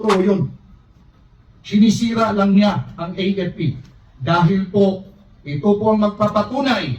Totoo yun. Sinisira lang niya ang AFP. Dahil po, ito po ang magpapatunay.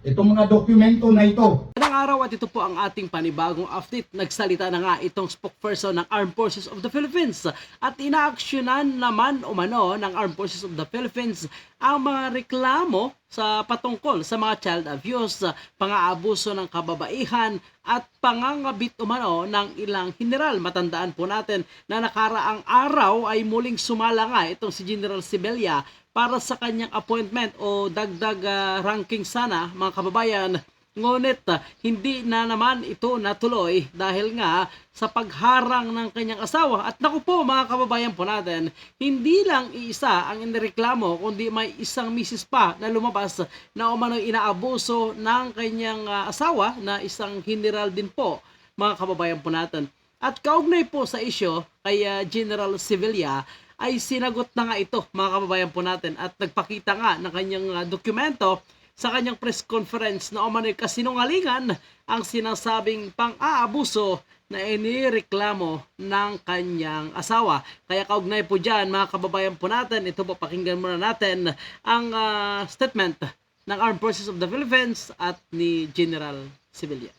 Itong mga dokumento na ito, Ilang araw at ito po ang ating panibagong update. Nagsalita na nga itong spokesperson ng Armed Forces of the Philippines at inaaksyonan naman umano ng Armed Forces of the Philippines ang mga reklamo sa patungkol sa mga child abuse, pang-aabuso ng kababaihan at pangangabit umano ng ilang general. Matandaan po natin na nakaraang araw ay muling sumala nga itong si General Sibelia para sa kanyang appointment o dagdag ah, ranking sana mga kababayan Ngunit ah, hindi na naman ito natuloy dahil nga sa pagharang ng kanyang asawa. At naku po mga kababayan po natin, hindi lang iisa ang inireklamo kundi may isang misis pa na lumabas na umano'y inaabuso ng kanyang ah, asawa na isang general din po mga kababayan po natin. At kaugnay po sa isyo kay ah, General Sevilla ay sinagot na nga ito mga kababayan po natin at nagpakita nga ng kanyang dokumento sa kanyang press conference na umano'y kasinungalingan ang sinasabing pang-aabuso na inireklamo ng kanyang asawa. Kaya kaugnay po dyan mga kababayan po natin, ito po pakinggan muna natin ang ah, statement ng Armed Forces of the Philippines at ni General Sibilia.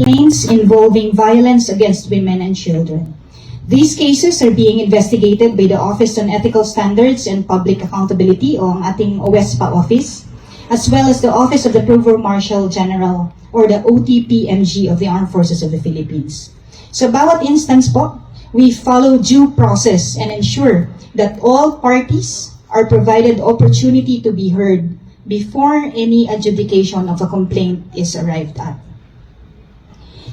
complaints involving violence against women and children. These cases are being investigated by the Office on Ethical Standards and Public Accountability o ang ating OESPA office, as well as the Office of the Provost Marshal General or the OTPMG of the Armed Forces of the Philippines. Sa bawat instance po, we follow due process and ensure that all parties are provided opportunity to be heard before any adjudication of a complaint is arrived at.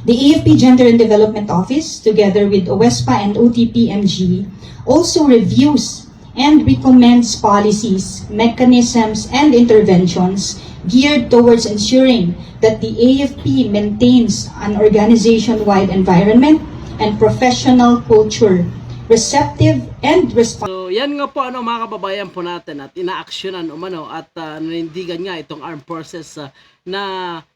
The AFP Gender and Development Office, together with OESPA and OTPMG, also reviews and recommends policies, mechanisms, and interventions geared towards ensuring that the AFP maintains an organization-wide environment and professional culture receptive and responsive. So, yan nga po ano mga kababayan po natin at inaaksyonan umano at uh, nanindigan nga itong armed forces ah, na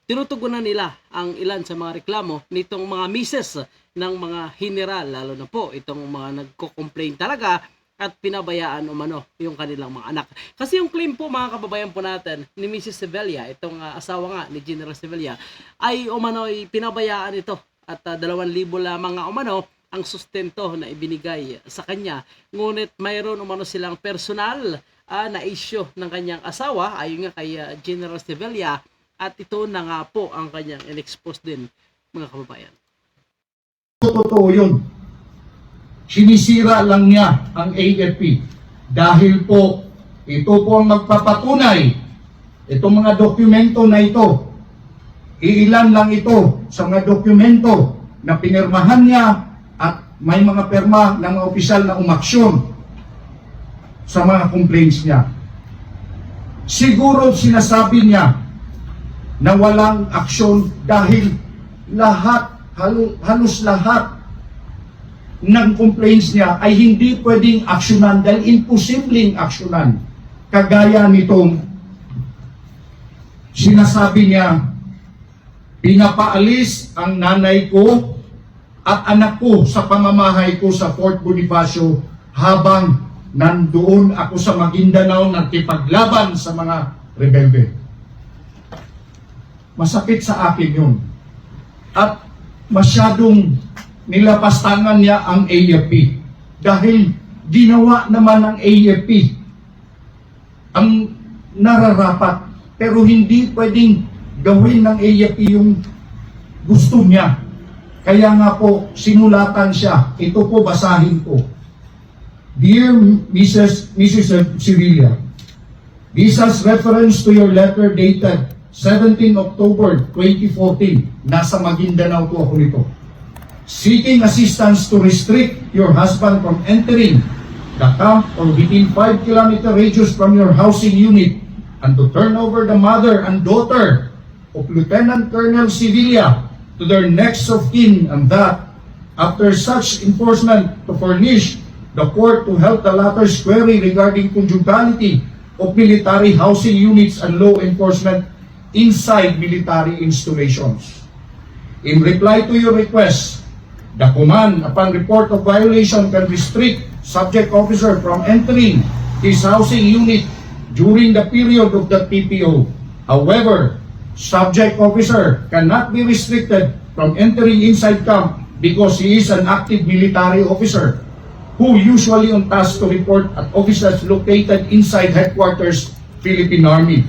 tinutugunan nila ang ilan sa mga reklamo nitong mga mises ng mga general. Lalo na po itong mga nagko-complain talaga at pinabayaan umano yung kanilang mga anak. Kasi yung claim po mga kababayan po natin ni Mrs. Sevilla, itong ah, asawa nga ni General Sevilla, ay umano ay pinabayaan ito at uh, 2,000 lamang nga umano ang sustento na ibinigay sa kanya. Ngunit mayroon umano silang personal ah, na issue ng kanyang asawa ayon nga kay ah, General Sevilla at ito na nga po ang kanyang in-expose din mga kababayan. totoo yun. Sinisira lang niya ang AFP. Dahil po, ito po ang magpapatunay. Itong mga dokumento na ito, iilan lang ito sa mga dokumento na pinirmahan niya at may mga perma ng mga opisyal na umaksyon sa mga complaints niya. Siguro sinasabi niya na walang aksyon dahil lahat, halo- halos lahat ng complaints niya ay hindi pwedeng aksyonan dahil imposibleng aksyonan. Kagaya nitong sinasabi niya, pinapaalis ang nanay ko at anak ko sa pamamahay ko sa Fort Bonifacio habang nandoon ako sa Maguindanao nagkipaglaban sa mga rebelde. Masakit sa akin yun. At masyadong nilapastangan niya ang AFP. Dahil ginawa naman ng AFP ang nararapat. Pero hindi pwedeng gawin ng AFP yung gusto niya. Kaya nga po, sinulatan siya. Ito po, basahin ko. Dear Mrs. Mrs. Sevilla, This has reference to your letter dated 17 October 2014. Nasa Maguindanao po ako nito. Seeking assistance to restrict your husband from entering the camp or within 5 kilometer radius from your housing unit and to turn over the mother and daughter of Lieutenant Colonel Sevilla to their next of kin and that after such enforcement to furnish the court to help the latter's query regarding conjugality of military housing units and law enforcement inside military installations. In reply to your request, The command upon report of violation can restrict subject officer from entering his housing unit during the period of the TPO. However, subject officer cannot be restricted from entering inside camp because he is an active military officer who usually on task to report at offices located inside headquarters Philippine Army.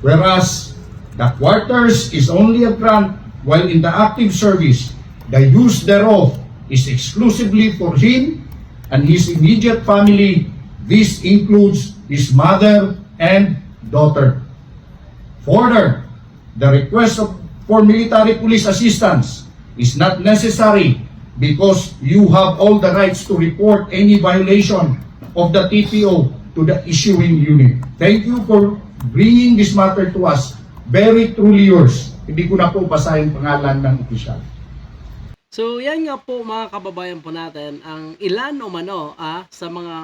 Whereas the quarters is only a grant while in the active service, the use thereof is exclusively for him and his immediate family. This includes his mother and daughter. Further, the request of, for military police assistance is not necessary because you have all the rights to report any violation of the TPO to the issuing unit. Thank you for bringing this matter to us. Very truly yours. Hindi ko na po basahin pangalan ng opisyal. So yan nga po mga kababayan po natin ang ilan o mano ah, sa mga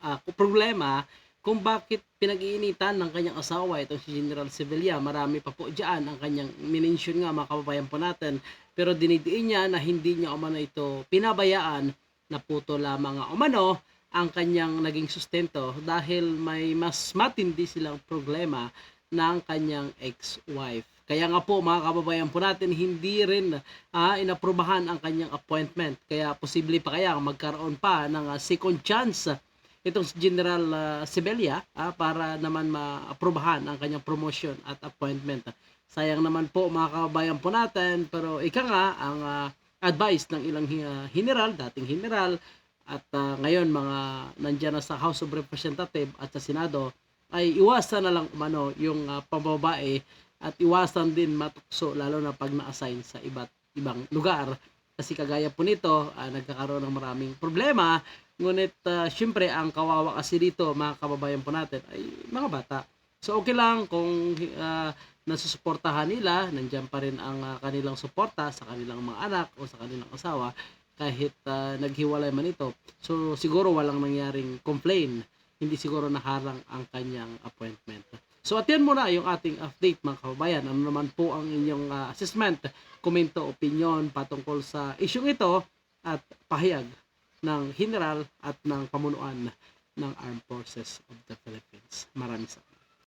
ah, problema kung bakit pinag-iinitan ng kanyang asawa itong si General Sevilla. Marami pa po dyan ang kanyang minensyon nga mga kababayan po natin. Pero dinidiin niya na hindi niya umano ito pinabayaan na puto lamang nga umano ang kanyang naging sustento dahil may mas matindi silang problema ng kanyang ex-wife. Kaya nga po mga kababayan po natin hindi rin ah, inaprubahan ang kanyang appointment. Kaya posible pa kaya magkaroon pa ng ah, second chance itong General ah, Sibelia ah, para naman maaprubahan ang kanyang promotion at appointment. Sayang naman po mga kababayan po natin pero ika nga ang ah, advice ng ilang hi- general, dating general at ah, ngayon mga nandiyan na sa House of Representatives at sa Senado ay iwasan na lang umano yung ah, pambabae at iwasan din matukso lalo na pag na-assign sa iba't ibang lugar. Kasi kagaya po nito ah, nagkakaroon ng maraming problema. Ngunit ah, syempre ang kawawa kasi dito mga kababayan po natin ay mga bata. So okay lang kung ah, nasusuportahan nila nandiyan pa rin ang ah, kanilang suporta sa kanilang mga anak o sa kanilang asawa kahit ah, naghiwalay man ito. So siguro walang nangyaring complain. Hindi siguro naharang ang kanyang appointment So at yan muna yung ating update mga kababayan. Ano naman po ang inyong ah, assessment, komento, opinion patungkol sa isyong ito at pahayag ng general at ng pamunuan ng Armed Forces of the Philippines. Maraming salamat.